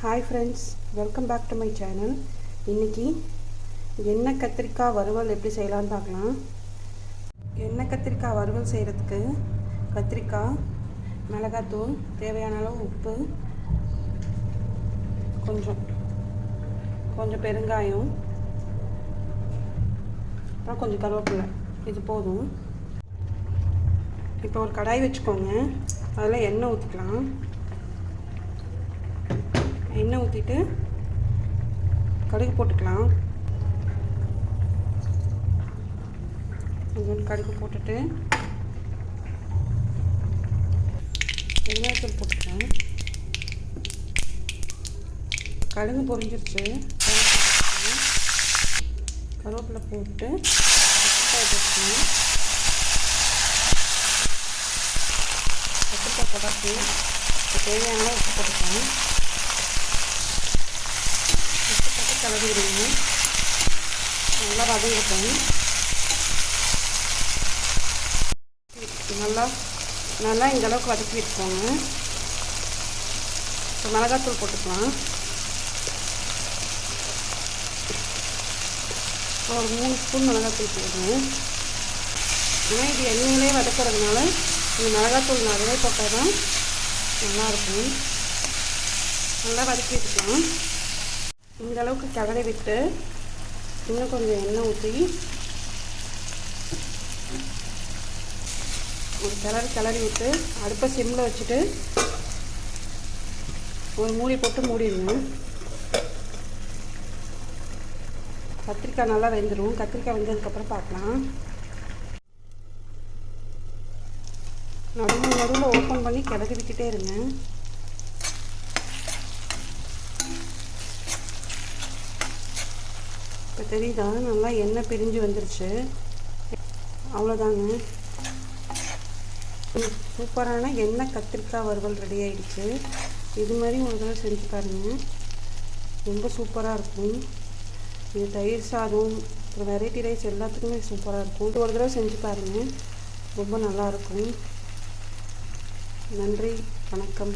Hi friends welcome back to my channel இன்றைக்கி எண்ணெய் கத்திரிக்காய் வறுவல் எப்படி செய்யலான்னு பார்க்கலாம். எண்ணெய் கத்திரிக்காய் வறுவல் செய்கிறதுக்கு கத்திரிக்காய் மிளகாத்தூள் தேவையான அளவு உப்பு கொஞ்சம் கொஞ்சம் பெருங்காயம் அப்புறம் கொஞ்சம் கருவேப்பிலை. இது போதும். இப்போ ஒரு கடாய் வச்சுக்கோங்க. அதில் எண்ணெய் ஊற்றிக்கலாம் எண்ணெய் ஊற்றிட்டு கடுகு போட்டுக்கலாம். கொஞ்சம் கடுகு போட்டுட்டு வெங்காயத்தூள் போட்டுக்கலாம். கடுகு பொரிஞ்சிருச்சு. கருவேப்பிலை போட்டு போட்டுக்கலாம். கத்திரிக்காய் போட்டாச்சு தேவையான உப்பு போட்டுக்கலாம். உப்பு கலந்து விடுங்க நல்லா வதங்கிட்டோம். நல்லா நல்லா இந்த அளவுக்கு வதக்கி வச்சுக்கோங்க இப்போ மிளகாத்தூள் போட்டுக்கலாம். ஒரு மூணு ஸ்பூன் மிளகாத்தூள் போடுங்க ஆனால் இது எண்ணெயிலே வதக்கிறதுனால இந்த மிளகாத்தூள் நிறைய போட்டால் தான் நல்லாயிருக்கும் நல்லா வதக்கி வச்சுக்கலாம் இந்த அளவுக்கு கிளறி விட்டு இன்னும் கொஞ்சம் எண்ணெய் ஊற்றி ஒரு கிளறி கிளறி விட்டு அடுப்பை சிம்மில் வச்சுட்டு ஒரு மூடி போட்டு மூடிடுங்க. கத்திரிக்காய் நல்லா வெந்துடும் கத்திரிக்காய் வெந்ததுக்கப்புறம் பார்க்கலாம். நடுவில் நடுவில் ஓப்பன் பண்ணி கிளறி விட்டுட்டே இருங்க. இப்போ தெரியுதா? நல்லா எண்ணெய் பிரிஞ்சு வந்துருச்சு. அவ்வளோதாங்க. சூப்பரான எண்ணெய் கத்திரிக்காய் வறுவல் ரெடி ஆகிடுச்சு இது மாதிரி ஒரு தடவை செஞ்சு பாருங்கள் ரொம்ப சூப்பராக இருக்கும். இது தயிர் சாதம் அப்புறம் வெரைட்டி ரைஸ் எல்லாத்துக்குமே சூப்பராக இருக்கும். இது ஒரு தடவை செஞ்சு பாருங்கள் ரொம்ப நல்லாயிருக்கும் நன்றி வணக்கம்.